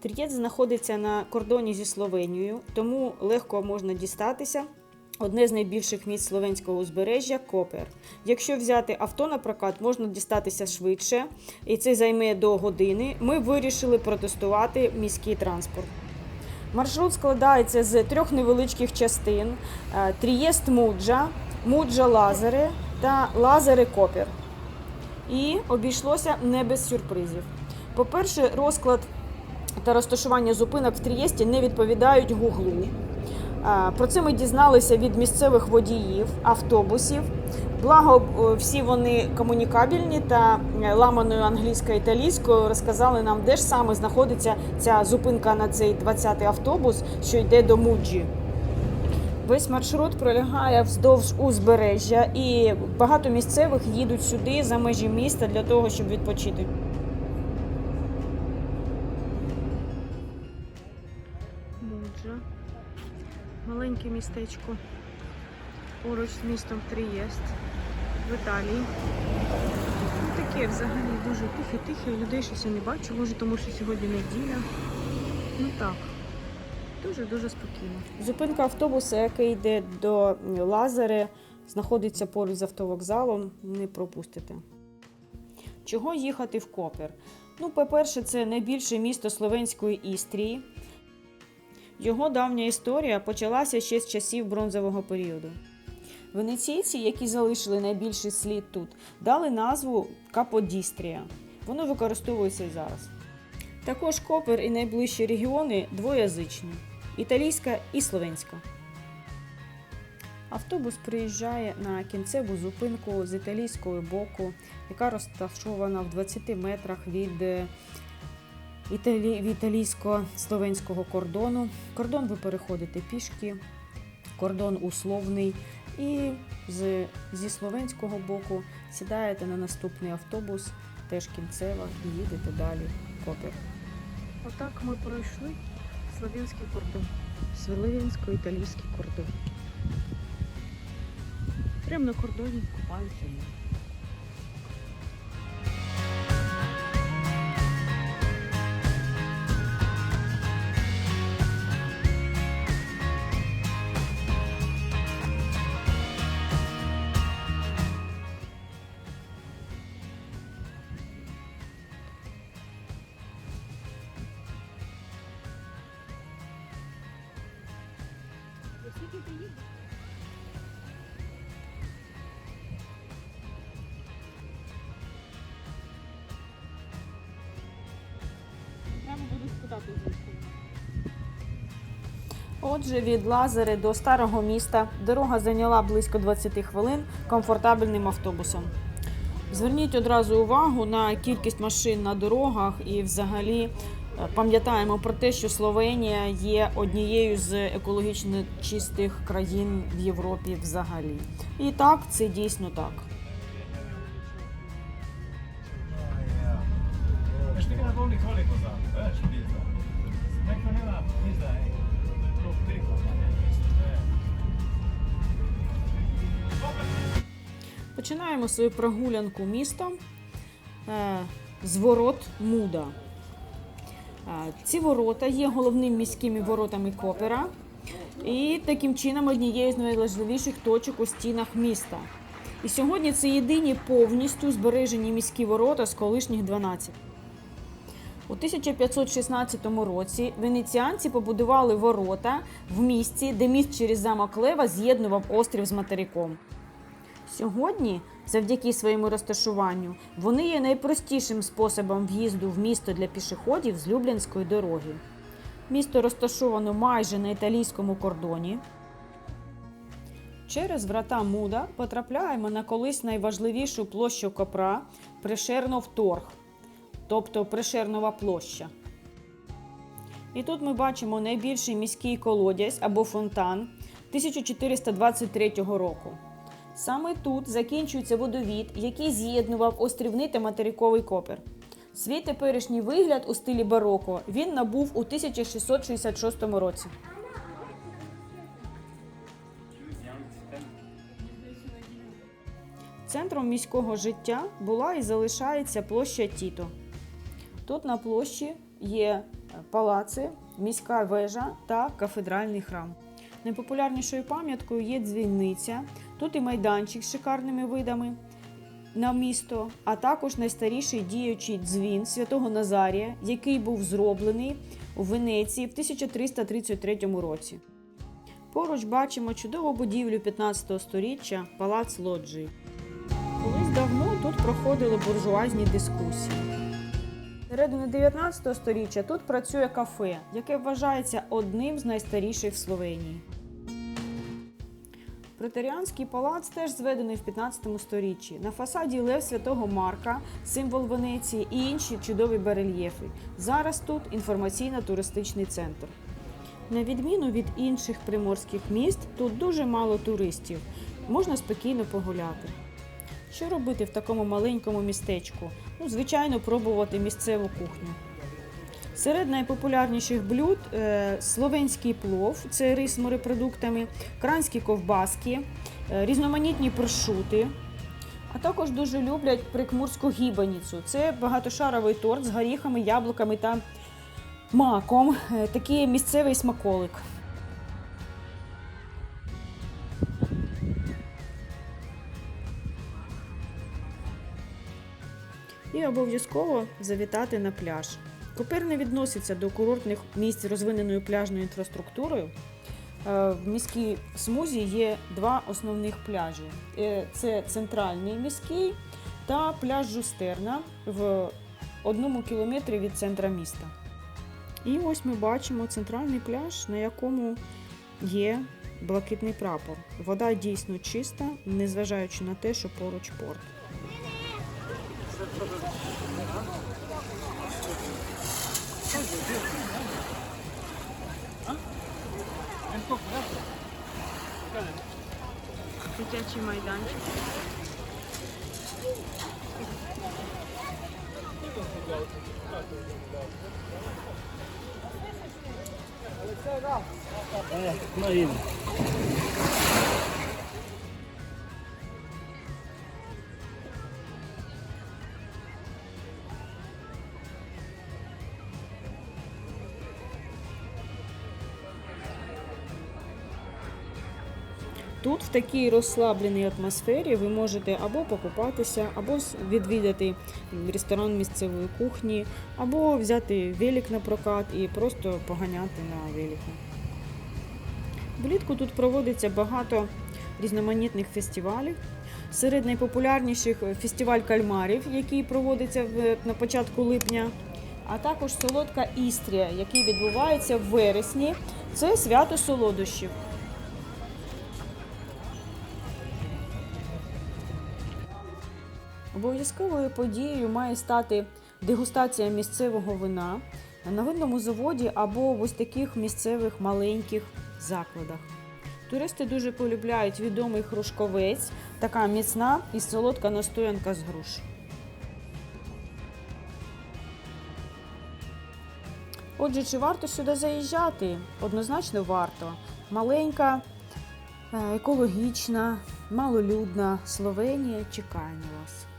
Трієць знаходиться на кордоні зі Словенією, тому легко можна дістатися. Одне з найбільших міст словенського узбережжя Копер. Якщо взяти авто на прокат, можна дістатися швидше, і це займе до години. Ми вирішили протестувати міський транспорт. Маршрут складається з трьох невеличких частин: е, Трієст Муджа, Муджа Лазаре та Лазаре Копер. І обійшлося не без сюрпризів. По-перше, розклад та розташування зупинок в Трієсті не відповідають гуглу. Про це ми дізналися від місцевих водіїв, автобусів. Благо, е, всі вони комунікабельні та е, ламаною англійською італійською розказали нам, де ж саме знаходиться ця зупинка на цей 20-й автобус, що йде до Муджі. Весь маршрут пролягає вздовж узбережжя, і багато місцевих їдуть сюди за межі міста для того, щоб відпочити. Муджа. Маленьке містечко поруч з містом Трієст в Італії. Ну, таке взагалі дуже тихе-тихе, людей щось я не бачу, може тому що сьогодні неділя. Ну так, дуже-дуже спокійно. Зупинка автобуса, який йде до Лазари, знаходиться поруч з автовокзалом, не пропустите. Чого їхати в Копер? Ну, по-перше, це найбільше місто Словенської Істрії. Його давня історія почалася ще з часів бронзового періоду. Венеційці, які залишили найбільший слід тут, дали назву Каподістрія. Воно використовується і зараз. Також Копер і найближчі регіони двоязичні італійська і словенська. Автобус приїжджає на кінцеву зупинку з італійського боку, яка розташована в 20 метрах від е, італі... італійсько-словенського кордону. Кордон ви переходите пішки, кордон условний. І з... зі словенського боку сідаєте на наступний автобус, теж кінцева, і їдете далі. Копер. Отак ми пройшли слов'янський кордон. Слов'янсько-італійський кордон. Прямо на кордоні купаються. Отже, від Лазари до старого міста дорога зайняла близько 20 хвилин комфортабельним автобусом. Зверніть одразу увагу на кількість машин на дорогах і взагалі пам'ятаємо про те, що Словенія є однією з екологічно чистих країн в Європі взагалі. І так, це дійсно так. Починаємо свою прогулянку містом е, з ворот Муда. Е, Ці ворота є головними міськими воротами Копера і таким чином однією з найважливіших точок у стінах міста. І сьогодні це єдині повністю збережені міські ворота з колишніх 12. У 1516 році венеціанці побудували ворота в місці, де міст через замок Лева з'єднував острів з материком. Сьогодні, завдяки своєму розташуванню, вони є найпростішим способом в'їзду в місто для пішоходів з Люблянської дороги. Місто розташовано майже на італійському кордоні. Через врата Муда потрапляємо на колись найважливішу площу Копра Прешернов Торг, тобто Прешернова площа. І тут ми бачимо найбільший міський колодязь або фонтан 1423 року. Саме тут закінчується водовід, який з'єднував острівний та материковий копер. Свій теперішній вигляд у стилі бароко він набув у 1666 році. Центром міського життя була і залишається площа Тіто. Тут на площі є палаци, міська вежа та кафедральний храм. Найпопулярнішою пам'яткою є дзвіниця. Тут і майданчик з шикарними видами на місто, а також найстаріший діючий дзвін святого Назарія, який був зроблений у Венеції в 1333 році. Поруч бачимо чудову будівлю 15 століття палац Лоджії. Колись давно тут проходили буржуазні дискусії. Середини 19 століття тут працює кафе, яке вважається одним з найстаріших в Словенії. Преторіанський палац теж зведений в 15 сторіччі. На фасаді Лев Святого Марка, символ Венеції і інші чудові барельєфи. Зараз тут інформаційно-туристичний центр. На відміну від інших приморських міст, тут дуже мало туристів. Можна спокійно погуляти. Що робити в такому маленькому містечку? Ну, звичайно, пробувати місцеву кухню. Серед найпопулярніших блюд е, словенський плов, це рис з морепродуктами, кранські ковбаски, е, різноманітні прошути. А також дуже люблять прикмурську гібаніцу. Це багатошаровий торт з горіхами, яблуками та маком. Е, Такий місцевий смаколик. І обов'язково завітати на пляж. Копир не відноситься до курортних місць розвиненою пляжною інфраструктурою. Е, В міській смузі є два основних пляжі: Е, це центральний міський та пляж Жустерна в одному кілометрі від центра міста. І ось ми бачимо центральний пляж, на якому є блакитний прапор. Вода дійсно чиста, незважаючи на те, що поруч порт. Дитячий майданчик. Marina. Тут в такій розслабленій атмосфері ви можете або покупатися, або відвідати ресторан місцевої кухні, або взяти велик на прокат і просто поганяти на велику. Влітку тут проводиться багато різноманітних фестивалів. Серед найпопулярніших фестиваль кальмарів, який проводиться на початку липня, а також солодка Істрія, який відбувається в вересні. Це свято солодощів. Обов'язковою подією має стати дегустація місцевого вина на винному заводі або в ось таких місцевих маленьких закладах. Туристи дуже полюбляють відомий хрушковець, така міцна і солодка настоянка з груш. Отже, чи варто сюди заїжджати? Однозначно варто. Маленька, е, екологічна, малолюдна Словенія чекає на вас.